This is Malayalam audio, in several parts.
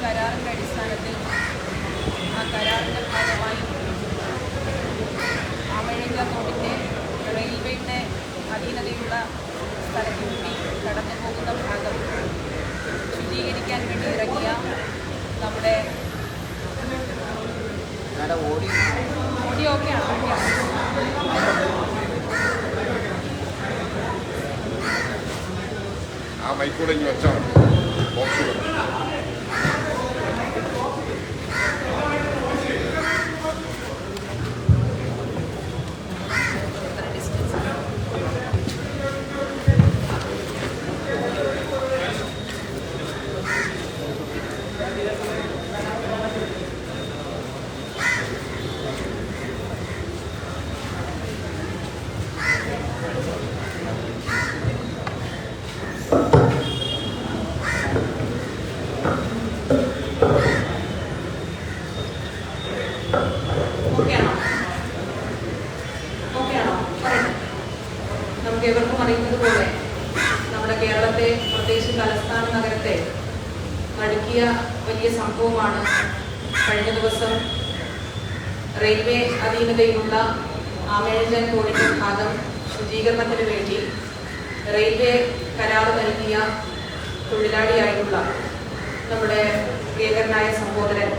കരാറിന്റെ അടിസ്ഥാനത്തിൽ ആ കരാറിന്റെ ഭാഗമായി ആമഴിക തോട്ടിന്റെ റെയിൽവേയുടെ അധീനതയുള്ള സ്ഥലത്തിൽ കൂടി കടന്നു പോകുന്ന ഭാഗം ശുചീകരിക്കാൻ വേണ്ടി ഇറങ്ങിയ നമ്മുടെ ഓഡിയോ ഒക്കെയാണ് ആ മൈക്കൂടെ ബോക്സ് നടുക്കിയ വലിയ സംഭവമാണ്. കഴിഞ്ഞ ദിവസം റെയിൽവേ അധീനതയിലുള്ള ആമേഴജൻ തോടിന്റെ ഭാഗം ശുചീകരണത്തിന് വേണ്ടി റെയിൽവേ കരാർ നൽകിയ തൊഴിലാളിയായിട്ടുള്ള നമ്മുടെ പ്രിയകരനായ സഹോദരൻ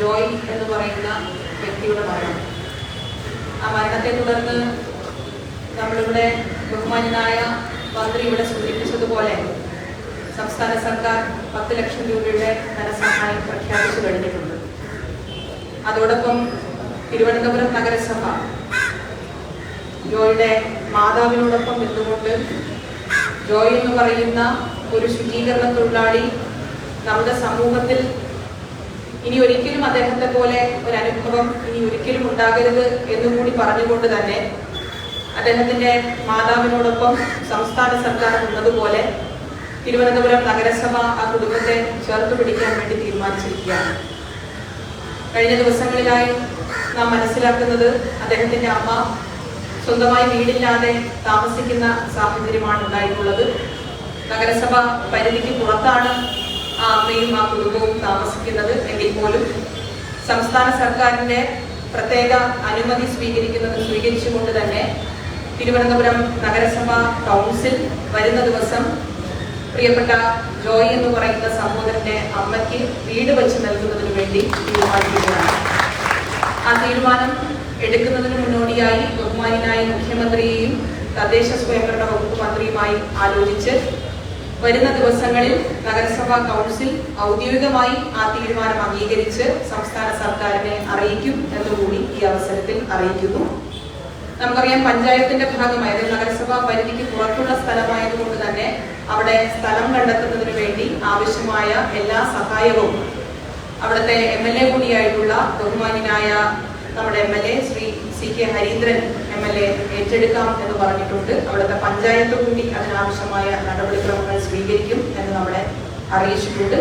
ജോയ് എന്ന് പറയുന്ന വ്യക്തിയുടെ മരണം. ആ മരണത്തെ തുടർന്ന് നമ്മളിവിടെ ബഹുമാനായ മന്ത്രി ഇവിടെ സൂചിപ്പിച്ചതുപോലെ സംസ്ഥാന സർക്കാർ പത്ത് ലക്ഷം രൂപയുടെ ധനസഹായം പ്രഖ്യാപിച്ചു കഴിഞ്ഞിട്ടുണ്ട്. അതോടൊപ്പം തിരുവനന്തപുരം നഗരസഭ ജോയുടെ മാതാവിനോടൊപ്പം നിന്നുകൊണ്ട് ജോയ് എന്ന് പറയുന്ന ഒരു ശുചീകരണ തൊഴിലാളി നമ്മുടെ സമൂഹത്തിൽ ഇനി ഒരിക്കലും അദ്ദേഹത്തെ പോലെ ഒരു അനുഭവം ഇനി ഒരിക്കലും ഉണ്ടാകരുത് എന്നും കൂടി പറഞ്ഞുകൊണ്ട് തന്നെ അദ്ദേഹത്തിന്റെ മാതാവിനോടൊപ്പം സംസ്ഥാന സർക്കാർ നിന്നതുപോലെ തിരുവനന്തപുരം നഗരസഭ ആ കുടുംബത്തെ ചേർത്ത് പിടിക്കാൻ വേണ്ടി തീരുമാനിച്ചിരിക്കുകയാണ്. കഴിഞ്ഞ ദിവസങ്ങളിലായി നാം മനസ്സിലാക്കുന്നത് അദ്ദേഹത്തിന്റെ അമ്മ സ്വന്തമായി വീടില്ലാതെ താമസിക്കുന്ന സാഹചര്യമാണ് ഉണ്ടായിട്ടുള്ളത്. നഗരസഭ പരിധിക്ക് പുറത്താണ് ആ അമ്മയും ആ കുടുംബവും താമസിക്കുന്നത്. എങ്കിൽ പോലും സംസ്ഥാന സർക്കാരിന്റെ പ്രത്യേക അനുമതി സ്വീകരിക്കുന്നത് സ്വീകരിച്ചുകൊണ്ട് തന്നെ തിരുവനന്തപുരം നഗരസഭ കൗൺസിൽ വരുന്ന ദിവസം പ്രിയപ്പെട്ട ജോയി എന്ന് പറയുന്ന സഹോദരന്റെ അമ്മയ്ക്ക് വീട് വെച്ച് നൽകുന്നതിന് വേണ്ടി തീരുമാനിക്കുകയാണ്. ആ തീരുമാനം എടുക്കുന്നതിന് മുന്നോടിയായി ബഹുമാനായ മുഖ്യമന്ത്രിയെയും തദ്ദേശ സ്വയംഭരണ വകുപ്പ് മന്ത്രിയുമായി ആലോചിച്ച് വരുന്ന ദിവസങ്ങളിൽ നഗരസഭാ കൗൺസിൽ ഔദ്യോഗികമായി ആ തീരുമാനം അംഗീകരിച്ച് സംസ്ഥാന സർക്കാരിനെ അറിയിക്കും എന്നുകൂടി ഈ അവസരത്തിൽ അറിയിക്കുന്നു. നമുക്കറിയാം പഞ്ചായത്തിന്റെ ഭാഗമായത് നഗരസഭാ പരിധിക്ക് പുറത്തുള്ള സ്ഥലമായതുകൊണ്ട് തന്നെ അവിടെ സ്ഥലം കണ്ടെത്തുന്നതിന് വേണ്ടി ആവശ്യമായ എല്ലാ സഹായവും അവിടുത്തെ എം എൽ എ കൂടിയായിട്ടുള്ള ബഹുമാന്യനായ നമ്മുടെ M L A Shri C K Harindran M L A ഏറ്റെടുക്കാം എന്ന് പറഞ്ഞിട്ടുണ്ട്. അവിടുത്തെ പഞ്ചായത്ത് കൂടി അതിനാവശ്യമായ നടപടിക്രമങ്ങൾ സ്വീകരിക്കും എന്ന് നമ്മളെ അറിയിച്ചിട്ടുണ്ട്.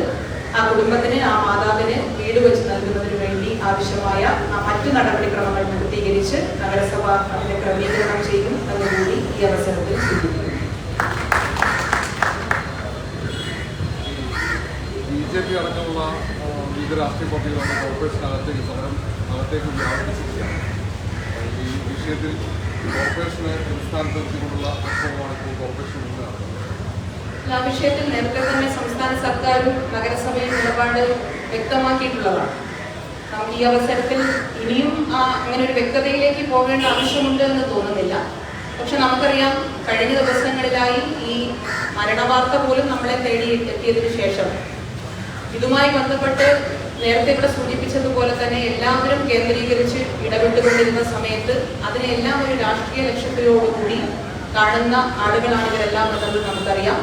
ആ കുടുംബത്തിന് ആ മാതാവിന് വീട് വെച്ച് നൽകുന്നതിന് വേണ്ടി ആവശ്യമായ മറ്റു നടപടിക്രമങ്ങൾ പൂർത്തീകരിച്ച് നഗരസഭ അതിനെ ക്രമീകരണം ചെയ്യും എന്നുകൂടി ഈ അവസരത്തിൽ സൂചിപ്പിക്കുന്നു. ബി ജെ പി അടക്കമുള്ള വിവിധ രാഷ്ട്രീയ പാർട്ടികളുടെ കോർപ്പറേഷൻ അകത്തേക്ക് സമരം അകത്തേക്ക് വ്യാപിപ്പിച്ചിരിക്കുകയാണ് ഈ വിഷയത്തിൽ കോർപ്പറേഷനെ അടിസ്ഥാനത്ത് നിർത്തിക്കൊണ്ടുള്ള പ്രക്ഷോഭമാണ് ഇപ്പോൾ കോർപ്പറേഷൻ ആ വിഷയത്തിൽ നേരത്തെ തന്നെ സംസ്ഥാന സർക്കാരും നഗരസഭയും നിലപാട് വ്യക്തമാക്കിയിട്ടുള്ളതാണ്. ഈ അവസരത്തിൽ ഇനിയും അങ്ങനെ ഒരു വ്യക്തതയിലേക്ക് പോകേണ്ട ആവശ്യമുണ്ട് എന്ന് തോന്നുന്നില്ല. പക്ഷെ നമുക്കറിയാം കഴിഞ്ഞ ദിവസങ്ങളിലായി ഈ മരണവാർത്ത പോലും നമ്മളെ തേടി എത്തിയതിനു ശേഷം. ഇതുമായി ബന്ധപ്പെട്ട് നേരത്തെ ഇവിടെ സൂചിപ്പിച്ചതുപോലെ തന്നെ എല്ലാവരും കേന്ദ്രീകരിച്ച് ഇടപെട്ടുകൊണ്ടിരുന്ന സമയത്ത് അതിനെല്ലാം ഒരു രാഷ്ട്രീയ ലക്ഷ്യത്തിലോടുകൂടി കാണുന്ന ആളുകളാണ് ഇവരെല്ലാം എന്നത് നമുക്കറിയാം.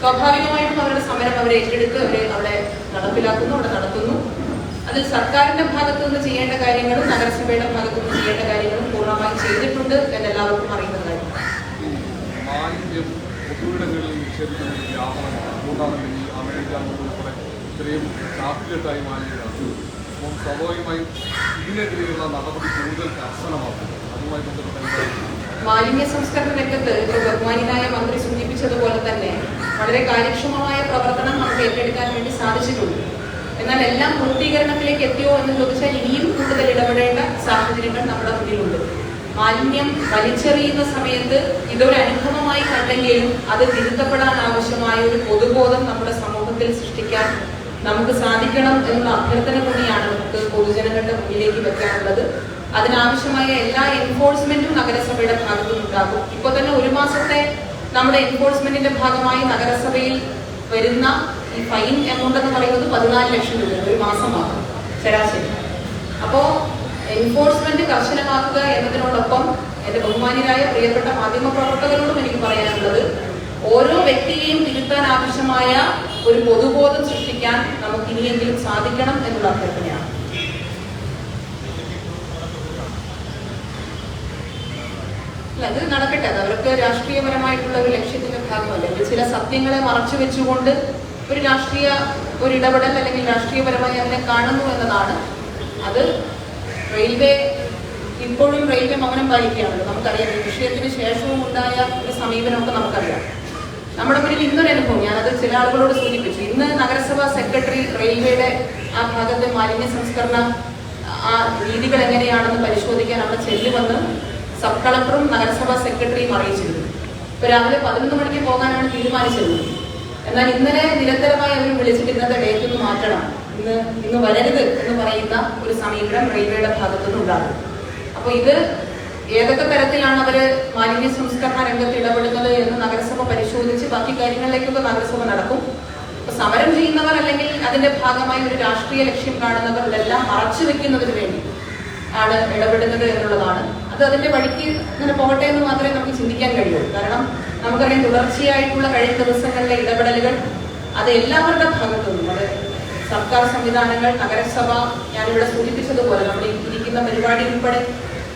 സ്വാഭാവികമായിട്ടും അവരുടെ സമരം അവരെ ഏറ്റെടുത്ത് അവരെ അവിടെ നടപ്പിലാക്കുന്നു അവിടെ നടത്തുന്നു. അതിൽ സർക്കാരിന്റെ ഭാഗത്തു നിന്ന് ചെയ്യേണ്ട കാര്യങ്ങളും നഗരസഭയുടെ ഭാഗത്തു നിന്ന് ചെയ്യേണ്ട കാര്യങ്ങളും പൂർണമായി ചെയ്തിട്ടുണ്ട് എന്നെല്ലാവർക്കും അറിയുന്ന പൊതുവിടങ്ങളിൽ നിക്ഷേപിക്കുന്ന അമേരിക്ക ഉൾപ്പെടെ ഇത്രയും ചാപ്പിലെട്ടായി മാലിന്യമാണ് അപ്പം സ്വാഭാവികമായും ഇതിനെതിരെയുള്ള നടപടി കൂടുതൽ കർശനമാക്കും. അതുമായി ബന്ധപ്പെട്ട മാലിന്യ സംസ്കരണ രംഗത്ത് ഇപ്പോൾ മന്ത്രി സൂചിപ്പിച്ചതുപോലെ തന്നെ വളരെ കാര്യക്ഷമമായ പ്രവർത്തനം നമുക്ക് ഏറ്റെടുക്കാൻ വേണ്ടി സാധിച്ചിട്ടുണ്ട്. എന്നാൽ എല്ലാം പൂർത്തീകരണത്തിലേക്ക് എത്തിയോ എന്ന് ചോദിച്ചാൽ ഇനിയും കൂടുതൽ ഇടപെടേണ്ട സാഹചര്യങ്ങൾ നമ്മുടെ മുന്നിലുണ്ട്. മാലിന്യം വലിച്ചെറിയുന്ന സമയത്ത് ഇതൊരു അനുഭവമായി കണ്ടെങ്കിലും അത് തിരുത്തപ്പെടാൻ ആവശ്യമായ ഒരു പൊതുബോധം നമ്മുടെ സമൂഹത്തിൽ സൃഷ്ടിക്കാൻ നമുക്ക് സാധിക്കണം എന്നുള്ള അഭ്യർത്ഥന കൂടിയാണ് നമുക്ക് പൊതുജനങ്ങളുടെ മുന്നിലേക്ക് വെക്കാനുള്ളത്. അതിനാവശ്യമായ എല്ലാ എൻഫോഴ്സ്മെന്റും നഗരസഭയുടെ ഭാഗത്തു നിന്നുണ്ടാകും. ഇപ്പൊ തന്നെ ഒരു മാസത്തെ നമ്മുടെ എൻഫോഴ്സ്മെന്റിന്റെ ഭാഗമായി നഗരസഭയിൽ വരുന്ന ഈ ഫൈൻ എമൗണ്ട് എന്ന് പറയുന്നത് പതിനാല് ലക്ഷം രൂപ ഒരു മാസം മാത്രം ശരാശരി. അപ്പോൾ എൻഫോഴ്സ്മെന്റ് കർശനമാക്കുക എന്നതിനോടൊപ്പം എന്റെ ബഹുമാനിയായ പ്രിയപ്പെട്ട മാധ്യമ പ്രവർത്തകരോടും എനിക്ക് പറയാനുള്ളത് ഓരോ വ്യക്തിയെയും തിരുത്താൻ ആവശ്യമായ ഒരു പൊതുബോധം സൃഷ്ടിക്കാൻ നമുക്ക് ഇനിയെങ്കിലും സാധിക്കണം എന്നുള്ള അഭ്യർത്ഥനയാണ്. അത് നടക്കട്ടെ. അത് അവർക്ക് രാഷ്ട്രീയപരമായിട്ടുള്ള ഒരു ലക്ഷ്യത്തിന്റെ ഭാഗമല്ല. ചില സത്യങ്ങളെ മറച്ചു വെച്ചുകൊണ്ട് ഒരു രാഷ്ട്രീയ ഒരു ഇടപെടൽ അല്ലെങ്കിൽ രാഷ്ട്രീയപരമായി അതിനെ കാണുന്നു എന്നതാണ്. അത് റെയിൽവേ ഇപ്പോഴും റെയിൽവേ മൗനം പാലിക്കുകയാണല്ലോ. നമുക്കറിയാം ഈ വിഷയത്തിന് ശേഷവും ഉണ്ടായ ഒരു സമീപനമൊക്കെ നമുക്കറിയാം. നമ്മുടെ മുന്നിൽ ഇന്നൊരു അനുഭവം. ഞാനത് ചില ആളുകളോട് സൂചിപ്പിച്ചു. ഇന്ന് നഗരസഭാ സെക്രട്ടറി റെയിൽവേയുടെ ആ ഭാഗത്തെ മാലിന്യ സംസ്കരണ ആ രീതികൾ എങ്ങനെയാണെന്ന് പരിശോധിക്കാൻ അവിടെ ചെല്ലുമെന്ന് സബ് കളക്ടറും നഗരസഭാ സെക്രട്ടറിയും അറിയിച്ചിരുന്നു. ഇപ്പൊ രാവിലെ പതിനൊന്ന് മണിക്ക് പോകാനാണ് തീരുമാനിച്ചിരുന്നത് എന്നാൽ ഇന്നലെ നിരന്തരമായി അവർ വിളിച്ചിട്ട് ഇന്നത്തെ ഡേറ്റ് ഒന്ന് മാറ്റണം. ഇന്ന് ഇന്ന് വരരുത് എന്ന് പറയുന്ന ഒരു സമീപനം റെയിൽവേയുടെ ഭാഗത്തു ഉണ്ടാകും. അപ്പോൾ ഇത് ഏതൊക്കെ തരത്തിലാണ് അവർ മാലിന്യ സംസ്കരണ രംഗത്ത് ഇടപെടുന്നത് എന്ന് നഗരസഭ പരിശോധിച്ച് ബാക്കി കാര്യങ്ങളിലേക്കൊക്കെ നഗരസഭ നടക്കും. അപ്പൊ സമരം ചെയ്യുന്നവർ അല്ലെങ്കിൽ അതിന്റെ ഭാഗമായി ഒരു രാഷ്ട്രീയ ലക്ഷ്യം കാണുന്നവർ ഇതെല്ലാം മറച്ചു വെക്കുന്നതിന് വേണ്ടി ആണ് ഇടപെടുന്നത് എന്നുള്ളതാണ്. അത് അതിന്റെ വഴിക്ക് ഇങ്ങനെ പോകട്ടെ എന്ന് മാത്രമേ നമുക്ക് കാരണം നമുക്കറിയാം തുടർച്ചയായിട്ടുള്ള കഴിഞ്ഞ ദിവസങ്ങളിലെ ഇടപെടലുകൾ അത് എല്ലാവരുടെ ഭാഗത്തു അത് സർക്കാർ സംവിധാനങ്ങൾ നഗരസഭ ഞാനിവിടെ സൂചിപ്പിച്ചതുപോലെ നമ്മൾ ഇരിക്കുന്ന പരിപാടി ഉൾപ്പെടെ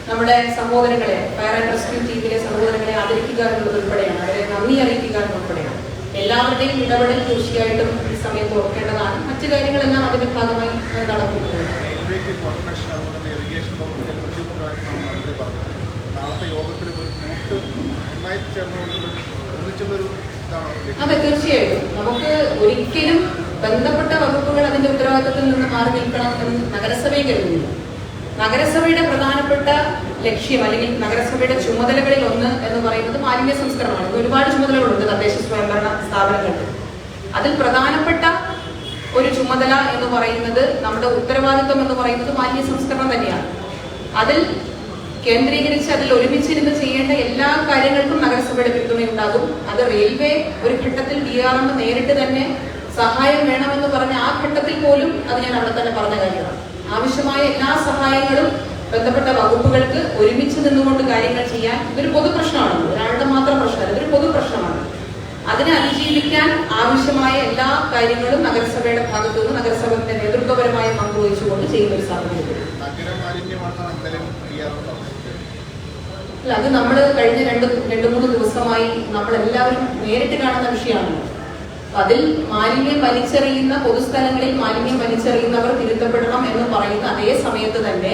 നമ്മുടെ സഹോദരങ്ങളെ ഫയർ ആൻഡ് റെസ്ക്യൂ ടീമിലെ സഹോദരങ്ങളെ ആദരിക്കുക എന്നുള്ളത് ഉൾപ്പെടെയാണ്. അവരെ നന്ദി അറിയിക്കുക എന്നുൾപ്പെടെയാണ് എല്ലാവരുടെയും ഇടപെടൽ തീർച്ചയായിട്ടും ഈ സമയത്ത് ഓർക്കേണ്ടതാണ്. മറ്റു കാര്യങ്ങളെല്ലാം അതിന്റെ ഭാഗമായി ഏഹ്, അതെ തീർച്ചയായിട്ടും. നമുക്ക് ഒരിക്കലും ബന്ധപ്പെട്ട വകുപ്പുകൾ അതിന്റെ ഉത്തരവാദിത്തത്തിൽ നിന്ന് മാറി നിൽക്കണം എന്ന് നഗരസഭയെ കരുതുന്നില്ല. നഗരസഭയുടെ പ്രധാനപ്പെട്ട ലക്ഷ്യം അല്ലെങ്കിൽ നഗരസഭയുടെ ചുമതലകളിൽ ഒന്ന് എന്ന് പറയുന്നത് മാലിന്യ സംസ്കരണമാണ്. ഒരുപാട് ചുമതലകളുണ്ട് തദ്ദേശ സ്വയംഭരണ സ്ഥാപനങ്ങൾക്ക്. അതിൽ പ്രധാനപ്പെട്ട ഒരു ചുമതല എന്ന് പറയുന്നത് നമ്മുടെ ഉത്തരവാദിത്വം എന്ന് പറയുന്നത് മാലിന്യ സംസ്കരണം തന്നെയാണ്. അതിൽ കേന്ദ്രീകരിച്ച് അതിൽ ഒരുമിച്ചിരുന്ന് ചെയ്യേണ്ട എല്ലാ കാര്യങ്ങൾക്കും നഗരസഭയുടെ പിന്തുണയുണ്ടാകും. അത് റെയിൽവേ ഒരു ഘട്ടത്തിൽ ഡി ആർ എം നേരിട്ട് തന്നെ സഹായം വേണമെന്ന് പറഞ്ഞ ആ ഘട്ടത്തിൽ പോലും അത് ഞാൻ അവിടെ തന്നെ പറഞ്ഞ കാര്യമാണ്. ആവശ്യമായ എല്ലാ സഹായങ്ങളും ബന്ധപ്പെട്ട വകുപ്പുകൾക്ക് ഒരുമിച്ച് നിന്നുകൊണ്ട് കാര്യങ്ങൾ ചെയ്യാൻ ഇതൊരു പൊതു പ്രശ്നമാണ്. ഒരാളുടെ മാത്രം പ്രശ്നമല്ല ഇതൊരു പൊതു പ്രശ്നമാണ്. അതിനെ അതിജീവിക്കാൻ ആവശ്യമായ എല്ലാ കാര്യങ്ങളും നഗരസഭയുടെ ഭാഗത്തു നിന്ന് നഗരസഭയുടെ നേതൃത്വപരമായ പങ്കുവഹിച്ചുകൊണ്ട് ചെയ്യുന്ന ഒരു സാഹചര്യം നഗര മാലിന്യമാണെന്നാണ് ഇന്നലെ ചെയ്യാറ് പറഞ്ഞത് അല്ല അത് നമ്മൾ കഴിഞ്ഞ രണ്ട് രണ്ട് മൂന്ന് ദിവസമായി നമ്മൾ എല്ലാവരും നേരിട്ട് കാണുന്ന വിഷയമാണല്ലോ. അതിൽ മാലിന്യം വലിച്ചെറിയുന്ന പൊതുസ്ഥലങ്ങളിൽ മാലിന്യം വലിച്ചെറിയുന്നവർ തിരുത്തപ്പെടണം എന്ന് പറയുന്ന അതേ സമയത്ത് തന്നെ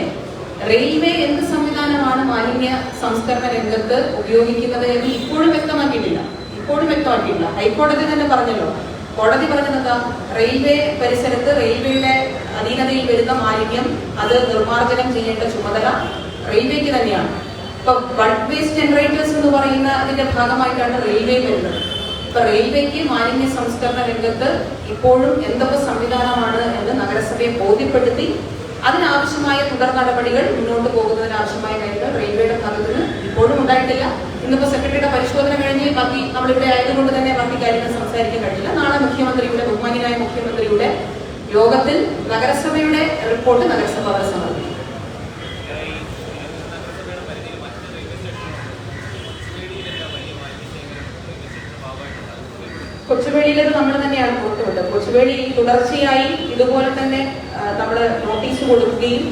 റെയിൽവേ എന്ത് സംവിധാനമാണ് മാലിന്യ സംസ്കരണ രംഗത്ത് ഉപയോഗിക്കുന്നത് എന്ന് ഇപ്പോഴും വ്യക്തമാക്കിയിട്ടില്ല. ഇപ്പോഴും വ്യക്തമാക്കിയിട്ടില്ല. ഹൈക്കോടതി തന്നെ പറഞ്ഞല്ലോ. കോടതി പറഞ്ഞത് റെയിൽവേ പരിസരത്ത് റെയിൽവേയുടെ അധീനതയിൽ വരുന്ന മാലിന്യം അത് നിർമ്മാർജനം ചെയ്യേണ്ട ചുമതല റെയിൽവേക്ക് തന്നെയാണ്. ഇപ്പൊ ബൾക്ക് വേസ്റ്റ് ജനറേറ്റേഴ്സ് എന്ന് പറയുന്ന അതിന്റെ ഭാഗമായിട്ടാണ് റെയിൽവേ വരുന്നത്. ഇപ്പൊ റെയിൽവേക്ക് മാലിന്യ സംസ്കരണ രംഗത്ത് ഇപ്പോഴും എന്തൊക്കെ സംവിധാനമാണ് എന്ന് നഗരസഭയെ ബോധ്യപ്പെടുത്തി അതിനാവശ്യമായ തുടർ നടപടികൾ മുന്നോട്ട് പോകുന്നതിന് ആവശ്യമായ കാര്യങ്ങൾ റെയിൽവേയുടെ ഭാഗത്ത് നിന്ന് ഇപ്പോഴും ഉണ്ടായിട്ടില്ല. ഇന്നിപ്പോ സെക്രട്ടറിയുടെ പരിശോധന കഴിഞ്ഞ് ബാക്കി നമ്മളിവിടെ ആയതുകൊണ്ട് തന്നെ ബാക്കി കാര്യങ്ങൾ സംസാരിക്കാൻ കഴിയില്ല നാളെ മുഖ്യമന്ത്രിയുടെ ബഹുമാനിയായ മുഖ്യമന്ത്രിയുടെ യോഗത്തിൽ നഗരസഭയുടെ റിപ്പോർട്ട് നഗരസഭ അവർ സമർപ്പിക്കും കൊച്ചുവേളിയിലത് നമ്മൾ തന്നെയാണ് പുറത്തുവിട്ടത് കൊച്ചുവേളി തുടർച്ചയായി ഇതുപോലെ തന്നെ നമ്മൾ നോട്ടീസ് കൊടുക്കുകയും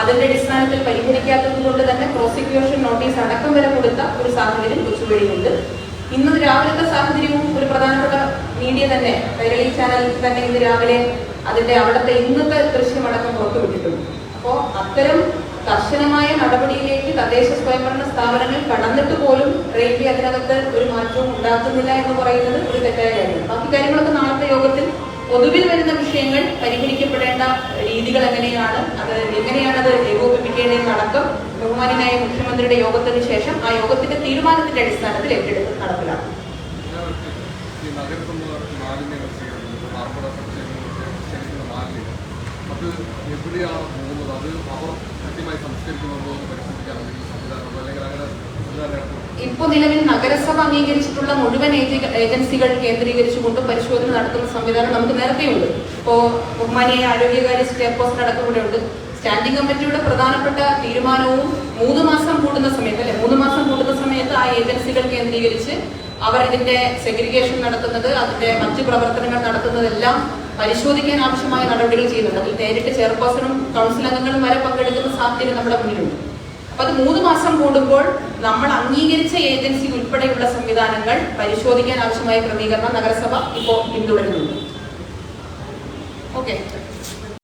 അതിന്റെ അടിസ്ഥാനത്തിൽ പരിഹരിക്കാത്തത് കൊണ്ട് തന്നെ പ്രോസിക്യൂഷൻ നോട്ടീസ് അടക്കം വരെ കൊടുത്ത ഒരു സാഹചര്യം കൊച്ചുവേളിയുണ്ട് ഇന്ന് രാവിലത്തെ സാഹചര്യവും ഒരു പ്രധാനപ്പെട്ട മീഡിയ തന്നെ കൈരളി ചാനൽ തന്നെ ഇന്ന് രാവിലെ അതിന്റെ അവിടുത്തെ ഇന്നത്തെ ദൃശ്യമടക്കം പുറത്തുവിട്ടിട്ടുണ്ട്. അപ്പോൾ അത്തരം കർശനമായ നടപടിയിലേക്ക് തദ്ദേശ സ്വയംഭരണ സ്ഥാപനങ്ങൾ കടന്നിട്ട് പോലും റെയിൽവേ അതിനകത്ത് ഒരു മാറ്റവും ഉണ്ടാക്കുന്നില്ല എന്ന് പറയുന്നത് ഒരു തെറ്റായ കാര്യമാണ്. ബാക്കി കാര്യങ്ങളൊക്കെ നാളത്തെ യോഗത്തിൽ പൊതുവിൽ വരുന്ന വിഷയങ്ങൾ പരിഗണിക്കപ്പെടേണ്ട രീതികൾ എങ്ങനെയാണ് അത് എങ്ങനെയാണ് അത് ഏകോപിപ്പിക്കേണ്ടതെന്നടക്കം ബഹുമാനായ മുഖ്യമന്ത്രിയുടെ യോഗത്തിന് ശേഷം ആ യോഗത്തിന്റെ തീരുമാനത്തിന്റെ അടിസ്ഥാനത്തിൽ ഏറ്റെടുത്ത് നടപ്പിലാക്കും. എവിടെയാണ് പോകുന്നത്? അത് അവർ സംവിധാനം ഇപ്പോൾ നിലവിൽ നഗരസഭ അംഗീകരിച്ചിട്ടുള്ള മുഴുവൻ ഏജ- ഏജൻസികൾ കേന്ദ്രീകരിച്ചുകൊണ്ട് പരിശോധന നടത്തുന്ന സംവിധാനം നമുക്ക് നേരത്തെയുണ്ട്. ഇപ്പോ ബഹുമാനിയായ ആരോഗ്യകാര്യ ചെയർപേഴ്സൺ അടക്കം ഇവിടെ ഉണ്ട്. സ്റ്റാൻഡിംഗ് കമ്മിറ്റിയുടെ പ്രധാനപ്പെട്ട തീരുമാനവും മൂന്ന് മാസം കൂടുന്ന സമയത്ത് അല്ലെ? മൂന്ന് മാസം കൂടുന്ന സമയത്ത് ആ ഏജൻസികൾ കേന്ദ്രീകരിച്ച് അവർ ഇതിന്റെ സെഗ്രിഗേഷൻ നടത്തുന്നത് അതിന്റെ മറ്റ് പ്രവർത്തനങ്ങൾ നടത്തുന്നതെല്ലാം പരിശോധിക്കാൻ ആവശ്യമായ നടപടികൾ ചെയ്യുന്നുണ്ട്. അതിൽ നേരിട്ട് ചെയർപേഴ്സണും കൗൺസിൽ അംഗങ്ങളും വരെ പങ്കെടുക്കുന്ന സാധ്യത നമ്മുടെ മുന്നിലുണ്ട്. അപ്പൊ അത് മൂന്ന് മാസം കൂടുമ്പോൾ നമ്മൾ അംഗീകരിച്ച ഏജൻസി ഉൾപ്പെടെയുള്ള സംവിധാനങ്ങൾ പരിശോധിക്കാൻ ആവശ്യമായ ക്രമീകരണം നഗരസഭ ഇപ്പോൾ പിന്തുടരുന്നുണ്ട്. ഓക്കെ.